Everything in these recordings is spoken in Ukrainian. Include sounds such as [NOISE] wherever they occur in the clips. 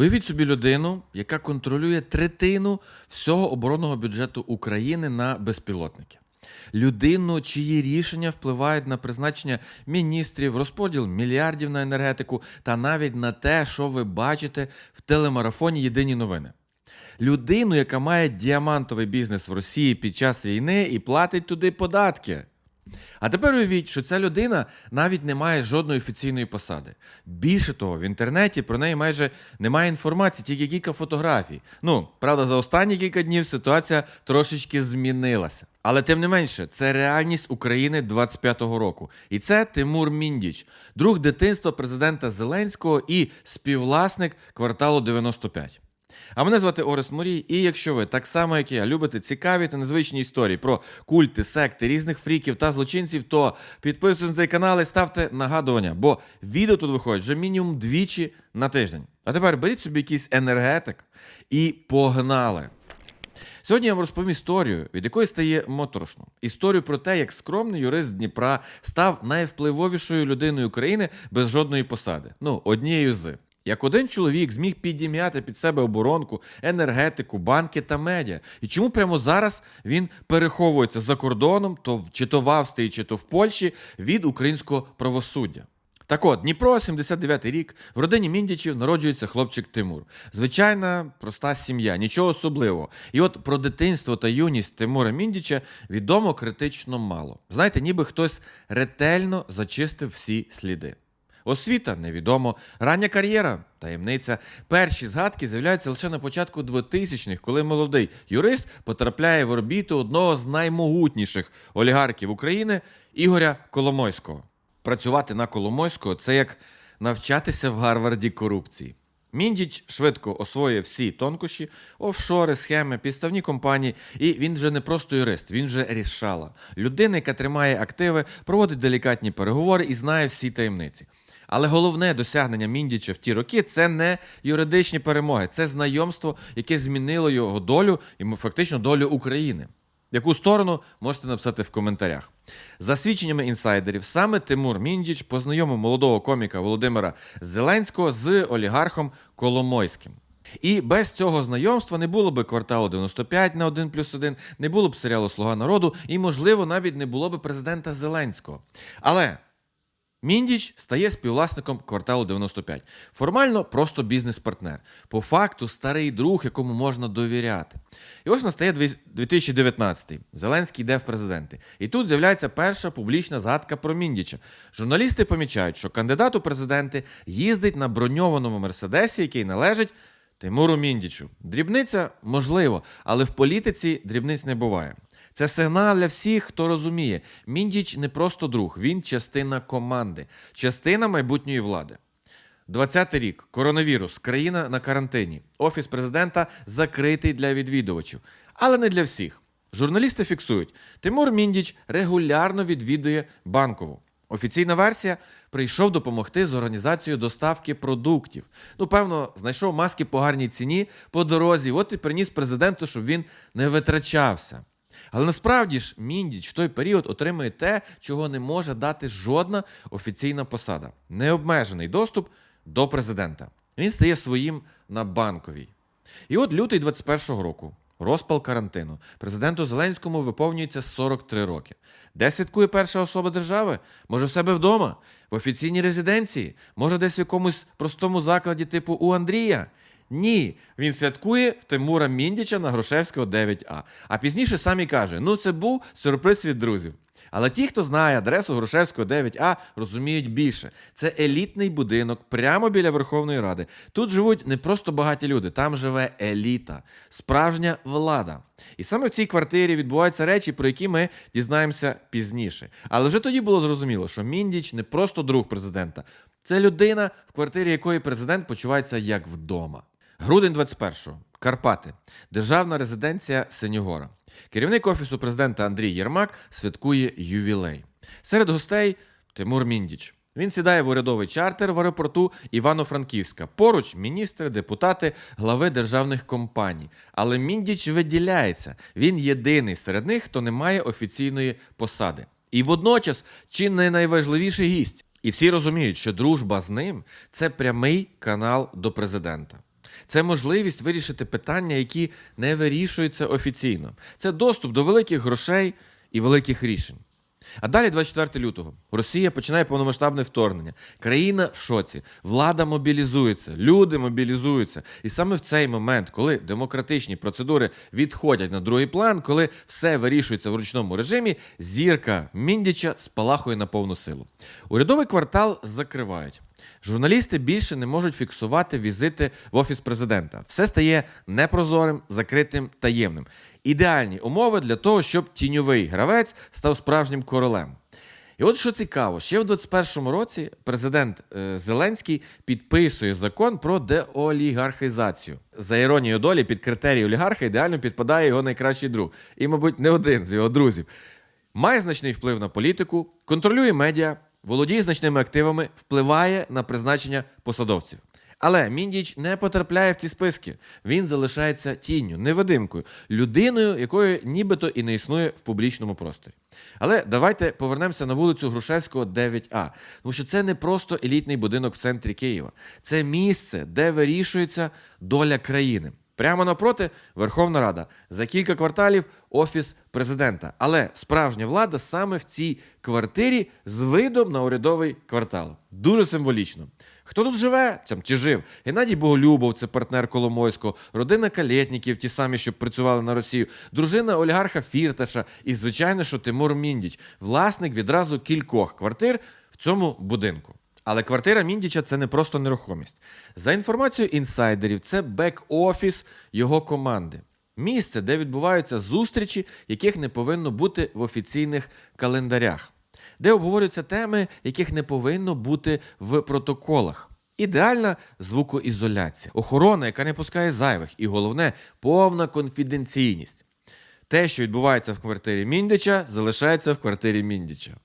Уявіть собі людину, яка контролює третину всього оборонного бюджету України на безпілотники. Людину, чиї рішення впливають на призначення міністрів, розподіл мільярдів на енергетику та навіть на те, що ви бачите в телемарафоні Єдині новини. Людину, яка має діамантовий бізнес в Росії під час війни і платить туди податки. А тепер уявіть, що ця людина навіть не має жодної офіційної посади. Більше того, в інтернеті про неї майже немає інформації, тільки кілька фотографій. Ну, правда, за останні кілька днів ситуація трошечки змінилася. Але тим не менше, це реальність України 25-го року. І це Тимур Міндіч, друг дитинства президента Зеленського і співвласник кварталу 95. А мене звати Орест Мурій, і якщо ви так само, як я, любите цікаві та незвичні історії про культи, секти, різних фріків та злочинців, то підписуйтесь на цей канал і ставте нагадування, бо відео тут виходить вже мінімум двічі на тиждень. А тепер беріть собі якийсь енергетик і погнали. Сьогодні я вам розповім історію, від якої стає моторошно. Історію про те, як скромний юрист Дніпра став найвпливовішою людиною України без жодної посади. Ну, однією з. Як один чоловік зміг підім'яти під себе оборонку, енергетику, банки та медіа. І чому прямо зараз він переховується за кордоном, то чи то в Австрії, чи то в Польщі від українського правосуддя? Так от, Дніпро, 79 рік, в родині Міндічів народжується хлопчик Тимур. Звичайна, проста сім'я, нічого особливого. І от про дитинство та юність Тимура Міндіча відомо критично мало. Знаєте, ніби хтось ретельно зачистив всі сліди. Освіта невідомо, рання кар'єра таємниця. Перші згадки з'являються лише на початку 2000-х, коли молодий юрист потрапляє в орбіту одного з наймогутніших олігархів України Ігоря Коломойського. Працювати на Коломойського це як навчатися в Гарварді корупції. Міндіч швидко освоює всі тонкощі, офшори, схеми, підставні компанії. І він вже не просто юрист, він вже рішала. Людина, яка тримає активи, проводить делікатні переговори і знає всі таємниці. Але головне досягнення Міндіча в ті роки це не юридичні перемоги, це знайомство, яке змінило його долю і фактично долю України. Яку сторону можете написати в коментарях. За свідченнями інсайдерів, саме Тимур Міндіч познайомив молодого коміка Володимира Зеленського з олігархом Коломойським. І без цього знайомства не було б кварталу 95 на 1 плюс 1, не було б серіалу Слуга народу, і, можливо, навіть не було б президента Зеленського. Але Міндіч стає співвласником кварталу 95. Формально просто бізнес-партнер. По факту старий друг, якому можна довіряти. І ось настає дві- 2019. Зеленський йде в президенти. І тут з'являється перша публічна згадка про Міндіча. Журналісти помічають, що кандидат у президенти їздить на броньованому мерседесі, який належить Тимуру Міндічу. Дрібниця можливо, але в політиці дрібниць не буває. Це сигнал для всіх, хто розуміє. Міндіч не просто друг, він частина команди, частина майбутньої влади. 20-й рік, коронавірус, країна на карантині, офіс президента закритий для відвідувачів, але не для всіх. Журналісти фіксують, Тимур Міндіч регулярно відвідує банкову. Офіційна версія прийшов допомогти з організацією доставки продуктів. Ну, певно, знайшов маски по гарній ціні по дорозі. От і приніс президенту, щоб він не витрачався. Але насправді ж Міндіч в той період отримує те, чого не може дати жодна офіційна посада необмежений доступ до президента. Він стає своїм на банковій. І от лютий 21-го року. Розпал карантину. Президенту Зеленському виповнюється 43 роки. Де святкує перша особа держави? Може, в себе вдома, в офіційній резиденції, може, десь в якомусь простому закладі, типу у Андрія. Ні, він святкує в Тимура Міндіча на Грушевського 9А. А пізніше сам і каже: ну це був сюрприз від друзів. Але ті, хто знає адресу Грушевського 9А, розуміють більше. Це елітний будинок прямо біля Верховної Ради. Тут живуть не просто багаті люди, там живе еліта, справжня влада. І саме в цій квартирі відбуваються речі, про які ми дізнаємося пізніше. Але вже тоді було зрозуміло, що Міндіч не просто друг президента, це людина, в квартирі якої президент почувається як вдома. Грудень 21-го. Карпати. Державна резиденція Синьогора. Керівник офісу президента Андрій Єрмак святкує ювілей. Серед гостей Тимур Міндіч. Він сідає в урядовий чартер в аеропорту Івано-Франківська. Поруч міністри, депутати, глави державних компаній. Але Міндіч виділяється. Він єдиний серед них, хто не має офіційної посади. І водночас чи не найважливіший гість. І всі розуміють, що дружба з ним це прямий канал до президента. Це можливість вирішити питання, які не вирішуються офіційно. Це доступ до великих грошей і великих рішень. А далі, 24 лютого, Росія починає повномасштабне вторгнення. Країна в шоці, влада мобілізується, люди мобілізуються. І саме в цей момент, коли демократичні процедури відходять на другий план, коли все вирішується в ручному режимі, зірка Міндіча спалахує на повну силу. Урядовий квартал закривають. Журналісти більше не можуть фіксувати візити в офіс президента. Все стає непрозорим, закритим, таємним. Ідеальні умови для того, щоб тіньовий гравець став справжнім королем. І от що цікаво, ще в 21-му році президент е, Зеленський підписує закон про деолігархізацію. За іронією долі, під критерії олігарха ідеально підпадає його найкращий друг, і, мабуть, не один з його друзів. Має значний вплив на політику, контролює медіа, володіє значними активами, впливає на призначення посадовців. Але Міндіч не потрапляє в ці списки. Він залишається тінню, невидимкою, людиною, якої нібито і не існує в публічному просторі. Але давайте повернемося на вулицю Грушевського, 9А. Тому що це не просто елітний будинок в центрі Києва, це місце, де вирішується доля країни. Прямо напроти Верховна Рада. За кілька кварталів офіс президента. Але справжня влада саме в цій квартирі з видом на урядовий квартал. Дуже символічно. Хто тут живе? Там, чи жив? Геннадій Боголюбов, це партнер Коломойського, родина Калєтніків, ті самі, що працювали на Росію, дружина олігарха Фірташа і, звичайно, що Тимур Міндіч, власник відразу кількох квартир в цьому будинку. Але квартира Міндіча це не просто нерухомість. За інформацією інсайдерів, це бек-офіс його команди. Місце, де відбуваються зустрічі, яких не повинно бути в офіційних календарях, де обговорюються теми, яких не повинно бути в протоколах. Ідеальна звукоізоляція, охорона, яка не пускає зайвих, і головне повна конфіденційність. Те, що відбувається в квартирі Міндича, залишається в квартирі Міндіча.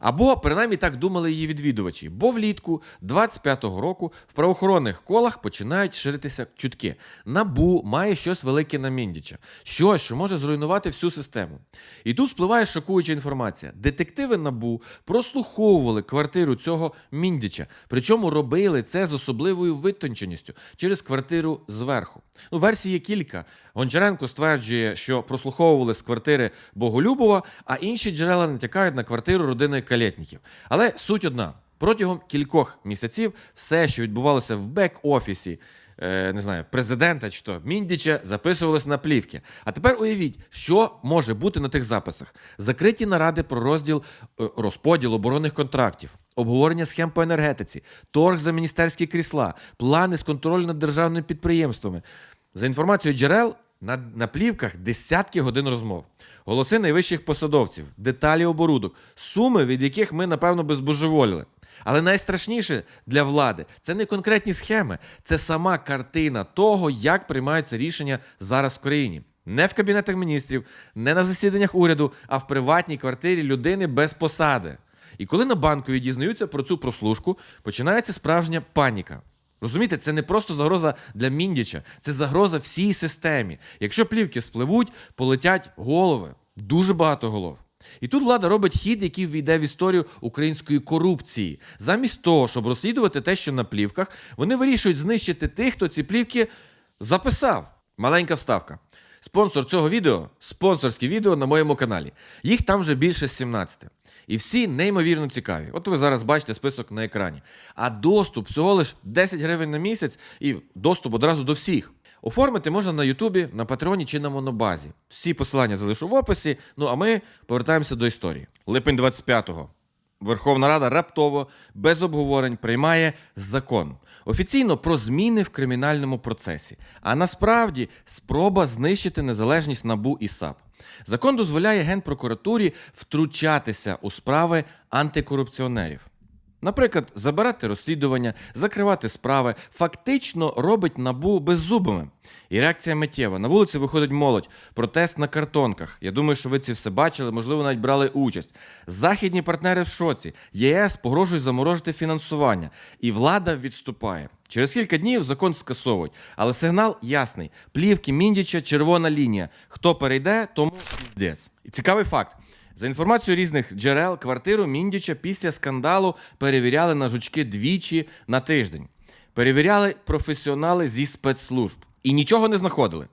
Або принаймні так думали її відвідувачі, бо влітку 25-го року в правоохоронних колах починають ширитися чутки. Набу має щось велике на Міндіча, щось, що може зруйнувати всю систему. І тут спливає шокуюча інформація. Детективи Набу прослуховували квартиру цього Міндіча, причому робили це з особливою витонченістю через квартиру зверху. Ну, версій є кілька. Гончаренко стверджує, що прослуховували з квартири Боголюбова, а інші джерела натякають на квартиру родини Калєтніків. Але суть одна: протягом кількох місяців все, що відбувалося в бек-офісі. е, Не знаю, президента чи то Міндіча записувалось на плівки. А тепер уявіть, що може бути на тих записах: закриті наради про розділ е, розподіл оборонних контрактів, обговорення схем по енергетиці, торг за міністерські крісла, плани з контролю над державними підприємствами. За інформацією джерел, на, на плівках десятки годин розмов, голоси найвищих посадовців, деталі оборудок, суми, від яких ми, напевно, би збожеволіли. Але найстрашніше для влади це не конкретні схеми, це сама картина того, як приймаються рішення зараз в країні. Не в кабінетах міністрів, не на засіданнях уряду, а в приватній квартирі людини без посади. І коли на банкові дізнаються про цю прослушку, починається справжня паніка. Розумієте, це не просто загроза для Міндіча, це загроза всій системі. Якщо плівки спливуть, полетять голови, дуже багато голов. І тут влада робить хід, який ввійде в історію української корупції. Замість того, щоб розслідувати те, що на плівках, вони вирішують знищити тих, хто ці плівки записав. Маленька вставка. Спонсор цього відео спонсорське відео на моєму каналі. Їх там вже більше 17. І всі неймовірно цікаві. От ви зараз бачите список на екрані. А доступ всього лиш 10 гривень на місяць і доступ одразу до всіх. Оформити можна на Ютубі, на Патреоні чи на Монобазі. Всі посилання залишу в описі. Ну а ми повертаємося до історії. Липень 25-го. Верховна Рада раптово, без обговорень, приймає закон офіційно про зміни в кримінальному процесі. А насправді спроба знищити незалежність НАБУ і САП. Закон дозволяє Генпрокуратурі втручатися у справи антикорупціонерів. Наприклад, забирати розслідування, закривати справи, фактично робить набу беззубими. І реакція миттєва. На вулиці виходить молодь, протест на картонках. Я думаю, що ви це все бачили, можливо, навіть брали участь. Західні партнери в шоці. ЄС погрожує заморожити фінансування, і влада відступає. Через кілька днів закон скасовують, але сигнал ясний: плівки Міндіча, червона лінія. Хто перейде, тому піздець. І цікавий факт. За інформацією різних джерел, квартиру Міндіча після скандалу перевіряли на жучки двічі на тиждень. перевіряли професіонали зі спецслужб і нічого не знаходили.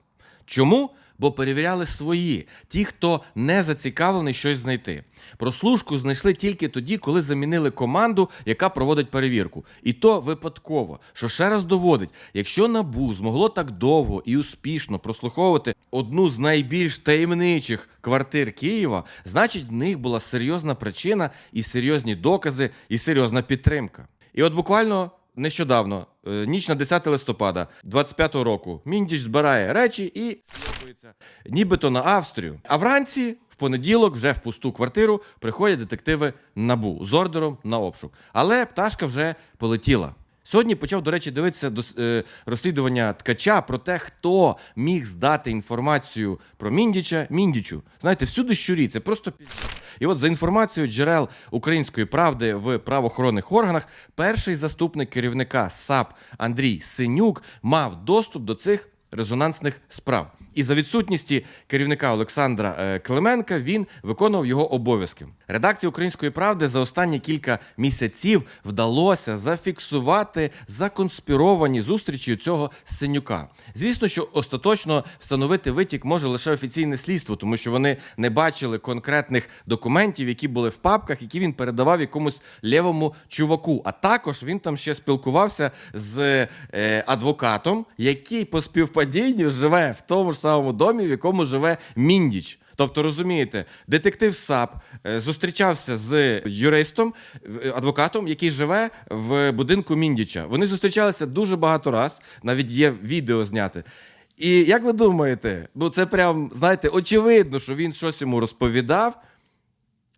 Чому? Бо перевіряли свої, ті, хто не зацікавлений щось знайти. Прослушку знайшли тільки тоді, коли замінили команду, яка проводить перевірку. І то випадково, що ще раз доводить, якщо набу змогло так довго і успішно прослуховувати одну з найбільш таємничих квартир Києва, значить в них була серйозна причина і серйозні докази, і серйозна підтримка. І от буквально нещодавно, е, ніч на 10 листопада 25-го року, Міндіч збирає речі і нібито на Австрію. А вранці, в понеділок, вже в пусту квартиру приходять детективи набу з ордером на обшук. Але пташка вже полетіла. Сьогодні почав, до речі, дивитися дос- е, розслідування ткача про те, хто міг здати інформацію про Міндіча Міндічу. Знаєте, всюди щурі, це просто піздець. І от за інформацією джерел української правди в правоохоронних органах, перший заступник керівника САП Андрій Синюк мав доступ до цих резонансних справ. І за відсутністі керівника Олександра е, Клименка він виконував його обов'язки. Редакції Української правди за останні кілька місяців вдалося зафіксувати законспіровані зустрічі цього синюка. Звісно, що остаточно встановити витік може лише офіційне слідство, тому що вони не бачили конкретних документів, які були в папках, які він передавав якомусь лівому чуваку. А також він там ще спілкувався з е, адвокатом, який по співпадінню живе в тому ж самому домі, в якому живе Міндіч. Тобто, розумієте, детектив САП е, зустрічався з юристом, е, адвокатом, який живе в будинку Міндіча. Вони зустрічалися дуже багато раз, навіть є відео зняти. І як ви думаєте, ну це прям, знаєте, очевидно, що він щось йому розповідав.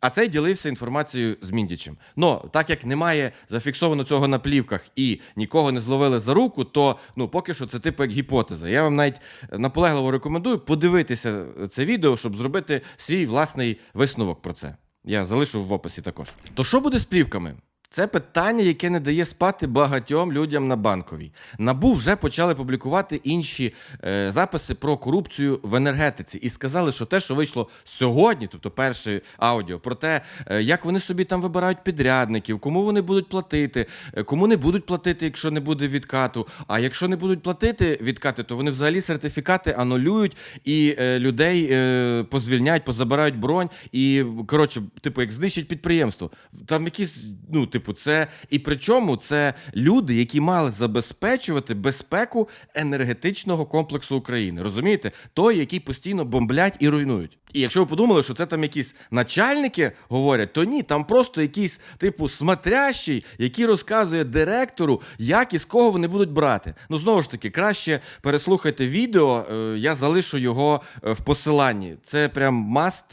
А цей ділився інформацією з Міндічем. Ну, так як немає зафіксовано цього на плівках і нікого не зловили за руку, то ну поки що це типу як гіпотеза. Я вам навіть наполегливо рекомендую подивитися це відео, щоб зробити свій власний висновок про це. Я залишу в описі також. То що буде з плівками? Це питання, яке не дає спати багатьом людям на банковій. Набу вже почали публікувати інші е, записи про корупцію в енергетиці і сказали, що те, що вийшло сьогодні, тобто перше аудіо, про те, е, як вони собі там вибирають підрядників, кому вони будуть платити, е, кому не будуть платити, якщо не буде відкату. А якщо не будуть платити відкати, то вони взагалі сертифікати анулюють і е, людей е, позвільняють, позабирають бронь і коротше, типу, як знищать підприємство. Там якісь, ну, типу, це і причому це люди, які мали забезпечувати безпеку енергетичного комплексу України. Розумієте? Той, який постійно бомблять і руйнують. І якщо ви подумали, що це там якісь начальники говорять, то ні, там просто якийсь типу смотрящий, який розказує директору, як і з кого вони будуть брати. Ну знову ж таки, краще переслухайте відео. е, Я залишу його е, в посиланні. Це прям маст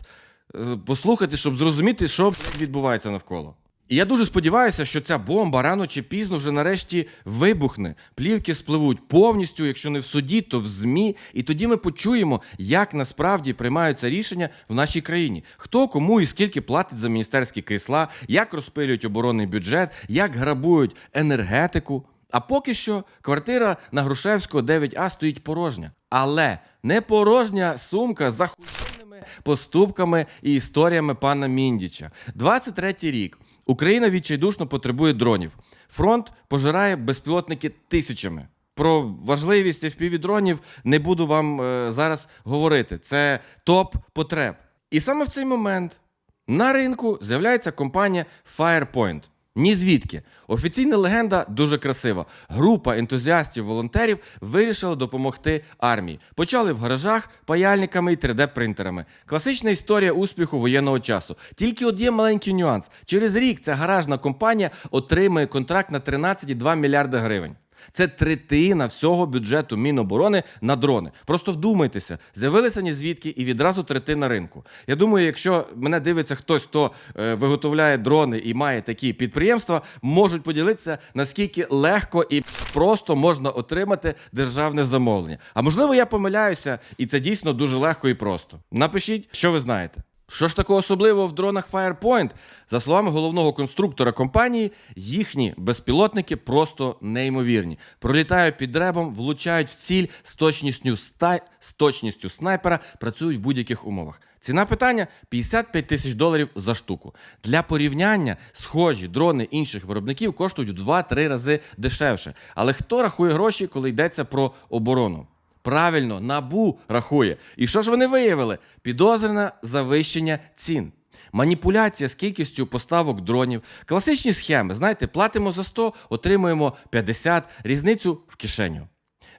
е, послухати, щоб зрозуміти, що відбувається навколо. І я дуже сподіваюся, що ця бомба рано чи пізно вже нарешті вибухне. Плівки спливуть повністю, якщо не в суді, то в ЗМІ. І тоді ми почуємо, як насправді приймаються рішення в нашій країні. Хто кому і скільки платить за міністерські крісла, як розпилюють оборонний бюджет, як грабують енергетику. А поки що квартира на Грушевського 9А стоїть порожня. Але не порожня сумка за хуйними поступками і історіями пана Міндіча. 23-й рік. Україна відчайдушно потребує дронів. Фронт пожирає безпілотники тисячами. Про важливість fpv дронів не буду вам е, зараз говорити. Це топ потреб. І саме в цей момент на ринку з'являється компанія Firepoint. Ні звідки. Офіційна легенда дуже красива. Група ентузіастів-волонтерів вирішила допомогти армії. Почали в гаражах паяльниками і 3D-принтерами. Класична історія успіху воєнного часу. Тільки от є маленький нюанс. Через рік ця гаражна компанія отримає контракт на 13,2 мільярди гривень. Це третина всього бюджету Міноборони на дрони. Просто вдумайтеся, з'явилися ні звідки і відразу третина ринку. Я думаю, якщо мене дивиться хтось, хто е, виготовляє дрони і має такі підприємства, можуть поділитися, наскільки легко і просто можна отримати державне замовлення. А можливо, я помиляюся, і це дійсно дуже легко і просто. Напишіть, що ви знаєте. Що ж такого особливого в дронах Firepoint? За словами головного конструктора компанії, їхні безпілотники просто неймовірні. Пролітають під ребом, влучають в ціль з точністю, ста... з точністю снайпера, працюють в будь-яких умовах. Ціна питання 55 тисяч доларів за штуку. Для порівняння схожі дрони інших виробників коштують в 2-3 рази дешевше. Але хто рахує гроші, коли йдеться про оборону? Правильно, набу рахує. І що ж вони виявили? Підозрена завищення цін. Маніпуляція з кількістю поставок дронів, класичні схеми. Знаєте, платимо за 100, отримуємо 50, різницю в кишеню.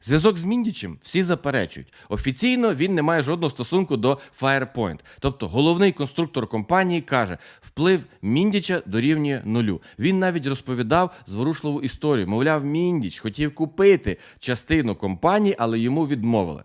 Зв'язок з Міндічем всі заперечують. Офіційно він не має жодного стосунку до Firepoint. Тобто головний конструктор компанії каже, вплив Міндіча дорівнює нулю. Він навіть розповідав зворушливу історію. Мовляв, Міндіч хотів купити частину компанії, але йому відмовили.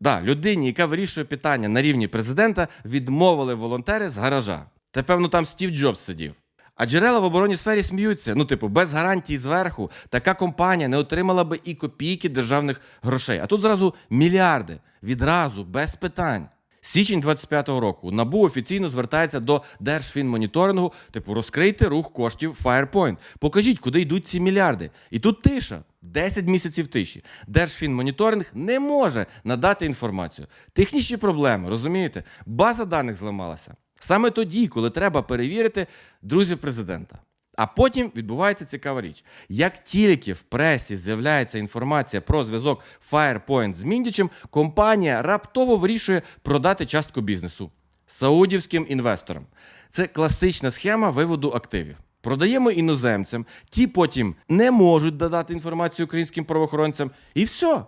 Да, людині, яка вирішує питання на рівні президента, відмовили волонтери з гаража. Та певно там Стів Джобс сидів. А джерела в оборонній сфері сміються. Ну, типу, без гарантій зверху така компанія не отримала би і копійки державних грошей. А тут зразу мільярди. Відразу, без питань. Січень 25-го року НАБУ офіційно звертається до Держфінмоніторингу, типу, розкрийте рух коштів Firepoint. Покажіть, куди йдуть ці мільярди. І тут тиша. 10 місяців тиші. Держфінмоніторинг не може надати інформацію. Технічні проблеми, розумієте? База даних зламалася. Саме тоді, коли треба перевірити друзів президента. А потім відбувається цікава річ. Як тільки в пресі з'являється інформація про зв'язок Firepoint з Міндічем, компанія раптово вирішує продати частку бізнесу саудівським інвесторам. Це класична схема виводу активів. Продаємо іноземцям, ті потім не можуть додати інформацію українським правоохоронцям, і все.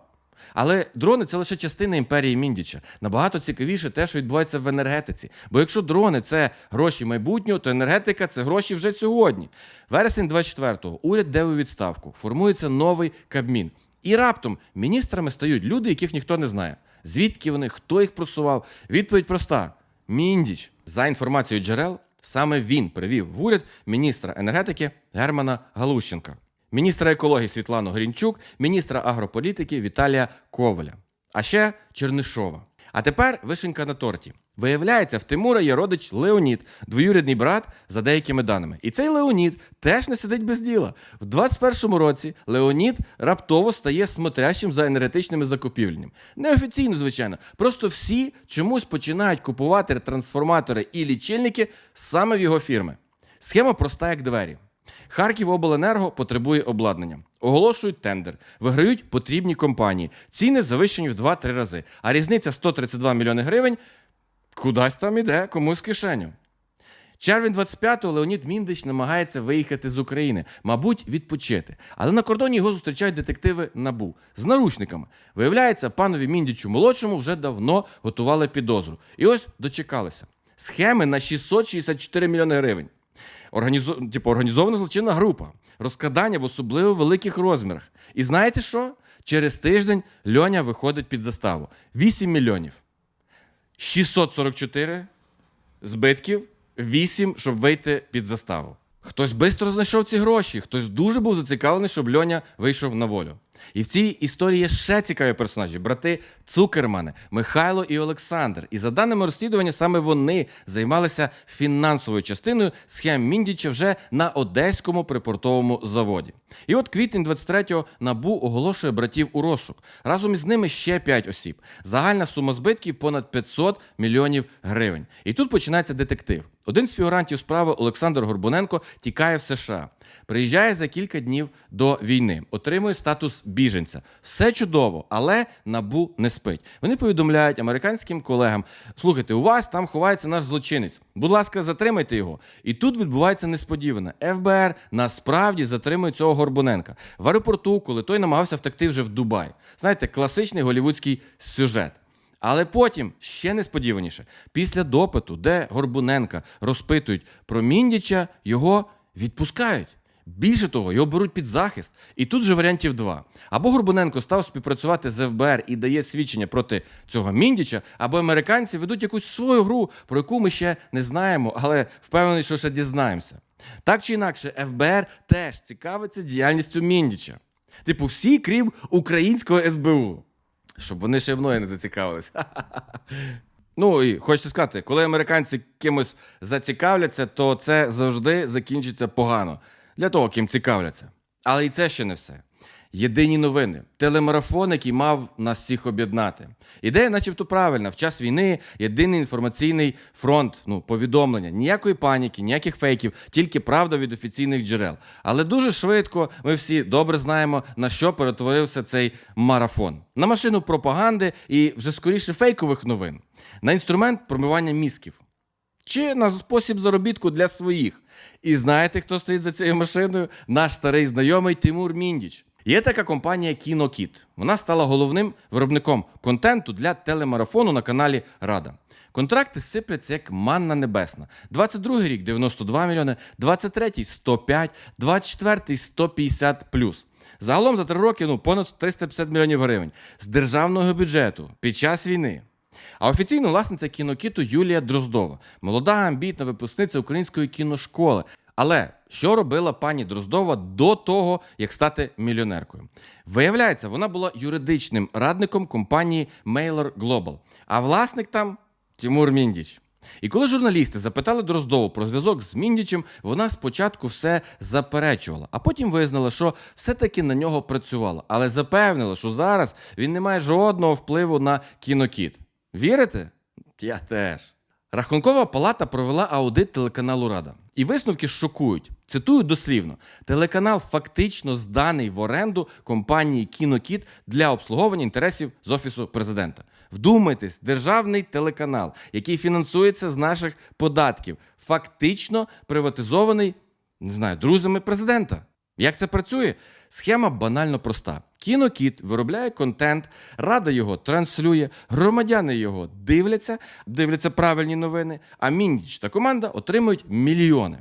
Але дрони це лише частина імперії Міндіча. Набагато цікавіше те, що відбувається в енергетиці. Бо якщо дрони це гроші майбутнього, то енергетика це гроші вже сьогодні. Вересень 24-го уряд йде у відставку, формується новий кабмін. І раптом міністрами стають люди, яких ніхто не знає. Звідки вони, хто їх просував? Відповідь проста: Міндіч. За інформацією джерел, саме він привів в уряд міністра енергетики Германа Галущенка міністра екології Світлану Грінчук, міністра агрополітики Віталія Коваля, а ще Чернишова. А тепер вишенька на торті. Виявляється, в Тимура є родич Леонід, двоюрідний брат за деякими даними. І цей Леонід теж не сидить без діла. В 21-му році Леонід раптово стає смотрящим за енергетичними закупівлями. Неофіційно, звичайно. Просто всі чомусь починають купувати трансформатори і лічильники саме в його фірми. Схема проста, як двері. Харківобленерго потребує обладнання. Оголошують тендер, виграють потрібні компанії. Ціни завищені в 2-3 рази. А різниця 132 мільйони гривень кудись там іде комусь в кишеню. Червень 25-го Леонід Міндич намагається виїхати з України, мабуть, відпочити. Але на кордоні його зустрічають детективи НАБУ з наручниками. Виявляється, панові Міндічу молодшому вже давно готували підозру. І ось дочекалися. Схеми на 664 мільйони гривень. Організо... Типу, організована злочинна група, розкрадання в особливо великих розмірах. І знаєте що? Через тиждень Льоня виходить під заставу. 8 мільйонів. 644 збитків, 8, щоб вийти під заставу. Хтось швидко знайшов ці гроші, хтось дуже був зацікавлений, щоб Льоня вийшов на волю. І в цій історії є ще цікаві персонажі: брати Цукермани, Михайло і Олександр. І за даними розслідування, саме вони займалися фінансовою частиною схем Міндіча вже на одеському припортовому заводі. І от квітень 23-го набу оголошує братів у розшук. Разом із ними ще 5 осіб. Загальна сума збитків понад 500 мільйонів гривень. І тут починається детектив. Один з фігурантів справи Олександр Горбуненко тікає в США. Приїжджає за кілька днів до війни, отримує статус біженця. Все чудово, але набу не спить. Вони повідомляють американським колегам: слухайте, у вас там ховається наш злочинець. Будь ласка, затримайте його. І тут відбувається несподіване. ФБР насправді затримує цього Горбуненка в аеропорту, коли той намагався втекти вже в Дубай. Знаєте, класичний голівудський сюжет. Але потім ще несподіваніше, після допиту, де Горбуненка розпитують про Міндіча, його відпускають. Більше того, його беруть під захист. І тут же варіантів два: або Горбуненко став співпрацювати з ФБР і дає свідчення проти цього Міндіча, або американці ведуть якусь свою гру, про яку ми ще не знаємо, але впевнений, що ще дізнаємося. Так чи інакше, ФБР теж цікавиться діяльністю Міндіча. Типу, всі, крім українського СБУ. Щоб вони ще мною не зацікавились. [LAUGHS] Ну і хочеться сказати, коли американці кимось зацікавляться, то це завжди закінчиться погано для того, ким цікавляться. Але і це ще не все. Єдині новини, телемарафон, який мав нас всіх об'єднати. Ідея, начебто, правильна. В час війни єдиний інформаційний фронт, ну повідомлення, ніякої паніки, ніяких фейків, тільки правда від офіційних джерел. Але дуже швидко ми всі добре знаємо, на що перетворився цей марафон: на машину пропаганди і вже скоріше фейкових новин, на інструмент промивання мізків. Чи на спосіб заробітку для своїх. І знаєте, хто стоїть за цією машиною? Наш старий знайомий Тимур Міндіч. Є така компанія Кінокіт. Вона стала головним виробником контенту для телемарафону на каналі Рада. Контракти сипляться як манна небесна. 22 рік 92 мільйони, 23 105, 24 150 плюс. Загалом за три роки ну, понад 350 мільйонів гривень з державного бюджету під час війни. А офіційно власниця кінокіту Юлія Дроздова, молода амбітна випускниця української кіношколи. Але що робила пані Дроздова до того, як стати мільйонеркою? Виявляється, вона була юридичним радником компанії Mailer Global, а власник там Тимур Міндіч. І коли журналісти запитали Дроздову про зв'язок з Міндічем, вона спочатку все заперечувала, а потім визнала, що все-таки на нього працювала, але запевнила, що зараз він не має жодного впливу на кінокіт. Вірите? Я теж. Рахункова палата провела аудит телеканалу Рада. І висновки шокують. Цитую дослівно: телеканал фактично зданий в оренду компанії Кінокіт для обслуговування інтересів з офісу президента. Вдумайтесь, державний телеканал, який фінансується з наших податків, фактично приватизований, не знаю, друзями президента. Як це працює? Схема банально проста. Кінокіт виробляє контент, рада його транслює, громадяни його дивляться, дивляться правильні новини, а Міндіч та команда отримують мільйони.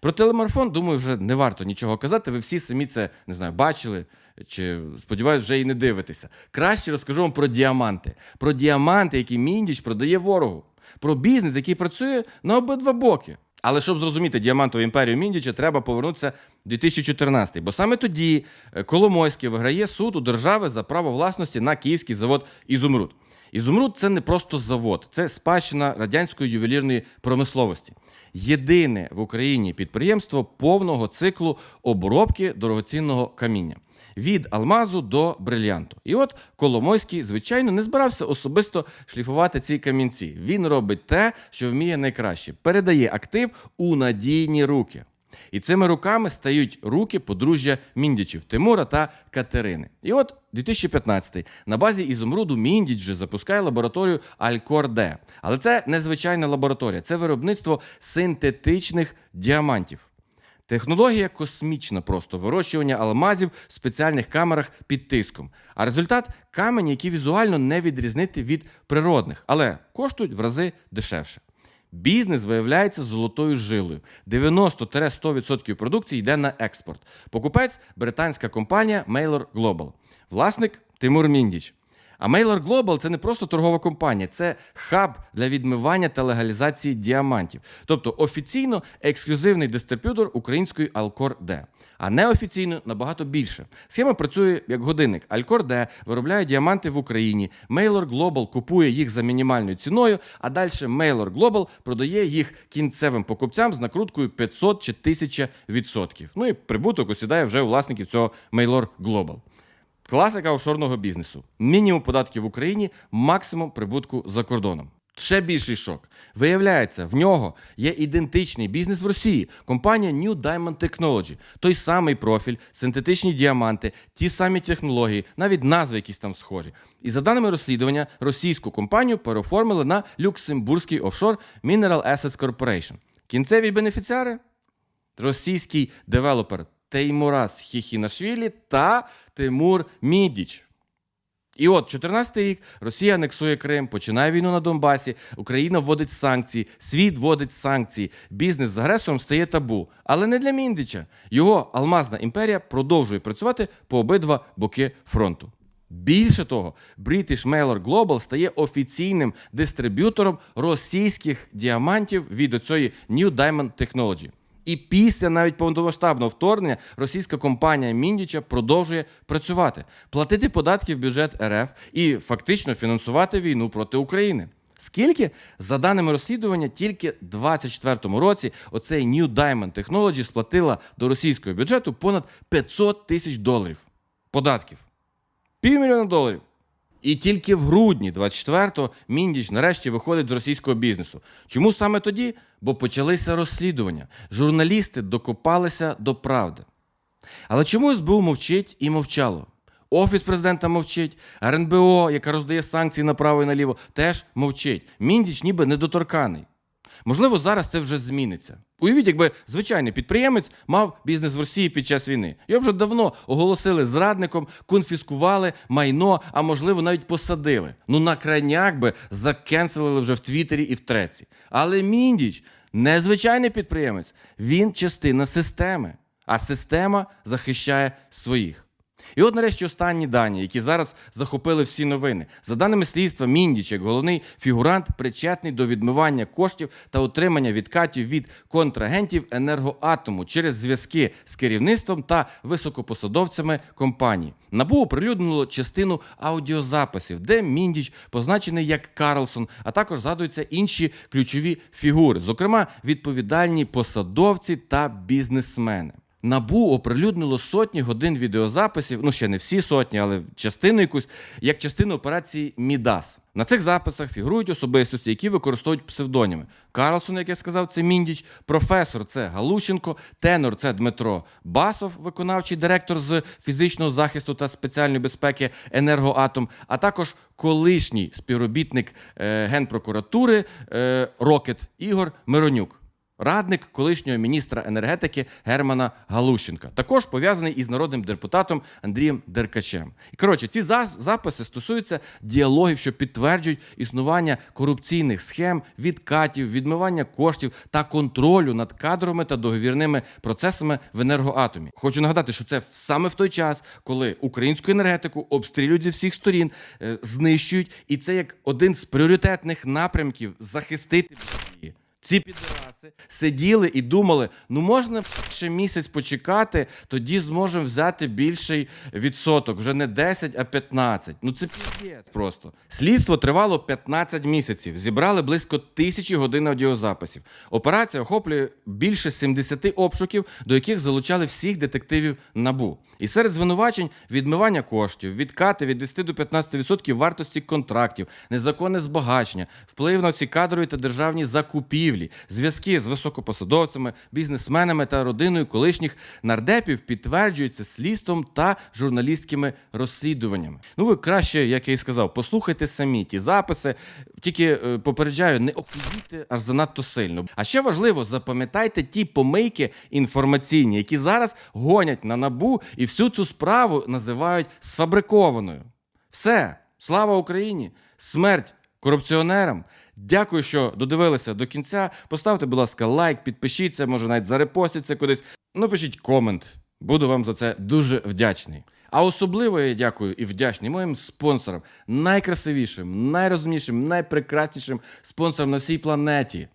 Про телемарафон, думаю, вже не варто нічого казати. Ви всі самі це не знаю, бачили чи сподіваюсь, вже і не дивитеся. Краще розкажу вам про діаманти. Про діаманти, які Міндіч продає ворогу, про бізнес, який працює на обидва боки. Але щоб зрозуміти діамантову імперію Міндіча, треба повернутися в 2014 бо саме тоді е, Коломойський виграє суд у держави за право власності на київський завод Ізумруд. Ізумруд це не просто завод, це спадщина радянської ювелірної промисловості. Єдине в Україні підприємство повного циклу обробки дорогоцінного каміння. Від алмазу до брильянту. І от Коломойський, звичайно, не збирався особисто шліфувати ці камінці. Він робить те, що вміє найкраще: передає актив у надійні руки. І цими руками стають руки подружжя Міндічів Тимура та Катерини. І от 2015 на базі Ізумруду Міндіч вже запускає лабораторію Алькор-Д. Але це не звичайна лабораторія, це виробництво синтетичних діамантів. Технологія космічна, просто вирощування алмазів в спеціальних камерах під тиском. А результат камені, які візуально не відрізнити від природних, але коштують в рази дешевше. Бізнес виявляється золотою жилою. 90-100% продукції йде на експорт. Покупець британська компанія Mailor Global. Власник Тимур Міндіч. А Mailer Global – це не просто торгова компанія, це хаб для відмивання та легалізації діамантів. Тобто офіційно ексклюзивний дистриб'ютор української Alcor D. А неофіційно набагато більше. Схема працює як годинник. Alcor D виробляє діаманти в Україні. Mailer Global купує їх за мінімальною ціною, а далі Mailer Global продає їх кінцевим покупцям з накруткою 500 чи 1000 відсотків. Ну і прибуток осідає вже у власників цього Mailer Global. Класика офшорного бізнесу. Мінімум податків в Україні, максимум прибутку за кордоном. Ще більший шок. Виявляється, в нього є ідентичний бізнес в Росії. Компанія New Diamond Technology. Той самий профіль, синтетичні діаманти, ті самі технології, навіть назви якісь там схожі. І за даними розслідування, російську компанію переоформили на люксембурзький офшор Mineral Assets Corporation. Кінцеві бенефіціари російський девелопер Теймурас Хіхінашвілі та Тимур Мідіч. І от 14 рік Росія анексує Крим, починає війну на Донбасі, Україна вводить санкції, світ вводить санкції, бізнес з агресором стає табу. Але не для Міндича. Його алмазна імперія продовжує працювати по обидва боки фронту. Більше того, British Mailer Global стає офіційним дистриб'ютором російських діамантів від оцієї New Diamond Technology. І після навіть повномасштабного вторгнення російська компанія Міндіча продовжує працювати, платити податки в бюджет РФ і фактично фінансувати війну проти України. Скільки? За даними розслідування, тільки в 2024 році оцей New Diamond Technology сплатила до російського бюджету понад 500 тисяч доларів податків. Півмільйона доларів. І тільки в грудні 24-го Міндіч нарешті виходить з російського бізнесу. Чому саме тоді? Бо почалися розслідування. Журналісти докопалися до правди. Але чому СБУ мовчить і мовчало? Офіс президента мовчить, РНБО, яка роздає санкції направо і наліво, теж мовчить. Міндіч ніби недоторканий. Можливо, зараз це вже зміниться. Уявіть, якби звичайний підприємець мав бізнес в Росії під час війни. Його вже давно оголосили зрадником, конфіскували майно, а можливо навіть посадили. Ну на крайняк би закенселили вже в Твіттері і в Треці. Але Міндіч не звичайний підприємець, він частина системи, а система захищає своїх. І от нарешті останні дані, які зараз захопили всі новини. За даними слідства, Міндіч, як головний фігурант, причетний до відмивання коштів та отримання відкатів від контрагентів енергоатому через зв'язки з керівництвом та високопосадовцями компанії. Набу оприлюднило частину аудіозаписів, де Міндіч позначений як Карлсон, а також згадуються інші ключові фігури, зокрема відповідальні посадовці та бізнесмени. Набу оприлюднило сотні годин відеозаписів, ну ще не всі сотні, але частину якусь, як частину операції Мідас. На цих записах фігурують особистості, які використовують псевдоніми. Карлсон, як я сказав, це Міндіч, професор це Галущенко, тенор це Дмитро Басов, виконавчий директор з фізичного захисту та спеціальної безпеки енергоатом, а також колишній співробітник е, генпрокуратури е, Рокет Ігор Миронюк. Радник колишнього міністра енергетики Германа Галущенка, також пов'язаний із народним депутатом Андрієм Деркачем. І коротше, ці записи стосуються діалогів, що підтверджують існування корупційних схем, відкатів, відмивання коштів та контролю над кадровими та договірними процесами в енергоатомі. Хочу нагадати, що це саме в той час, коли українську енергетику обстрілюють зі всіх сторін, е, знищують, і це як один з пріоритетних напрямків захистити. Ці підраси сиділи і думали: ну можна ще місяць почекати, тоді зможемо взяти більший відсоток, вже не 10, а 15. Ну це піздець просто. Слідство тривало 15 місяців. Зібрали близько тисячі годин аудіозаписів. Операція охоплює більше 70 обшуків, до яких залучали всіх детективів набу. І серед звинувачень відмивання коштів, відкати від 10 до 15% вартості контрактів, незаконне збагачення, вплив на ці кадрові та державні закупівлі, зв'язки з високопосадовцями, бізнесменами та родиною колишніх нардепів підтверджуються слідством та журналістськими розслідуваннями. Ну ви краще, як я і сказав, послухайте самі ті записи. Тільки е, попереджаю, не охуїйте аж занадто сильно. А ще важливо, запам'ятайте ті помийки інформаційні, які зараз гонять на набу і всю цю справу називають сфабрикованою. Все, слава Україні! Смерть корупціонерам. Дякую, що додивилися до кінця. Поставте, будь ласка, лайк, підпишіться, може навіть зарепостіться кудись. Ну, пишіть комент. Буду вам за це дуже вдячний. А особливо я дякую і вдячний моїм спонсорам, найкрасивішим, найрозумнішим, найпрекраснішим спонсорам на всій планеті.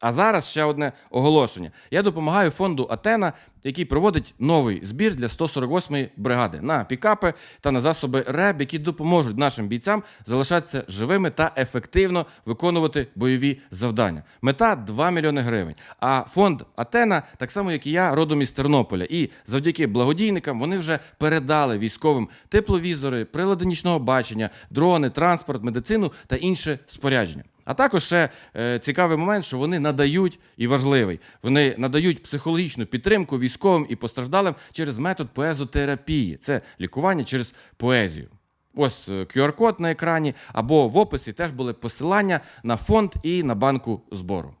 А зараз ще одне оголошення. Я допомагаю фонду Атена, який проводить новий збір для 148-ї бригади на пікапи та на засоби РЕБ, які допоможуть нашим бійцям залишатися живими та ефективно виконувати бойові завдання. Мета 2 мільйони гривень. А фонд Атена, так само як і я, родом із Тернополя. І завдяки благодійникам вони вже передали військовим тепловізори, прилади нічного бачення, дрони, транспорт, медицину та інше спорядження. А також ще е, цікавий момент, що вони надають і важливий. Вони надають психологічну підтримку військовим і постраждалим через метод поезотерапії. Це лікування через поезію. Ось е, QR-код на екрані, або в описі теж були посилання на фонд і на банку збору.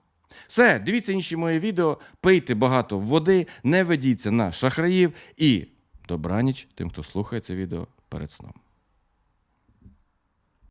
Все, дивіться інші мої відео, пийте багато води, не ведіться на шахраїв і добраніч тим, хто слухає це відео перед сном.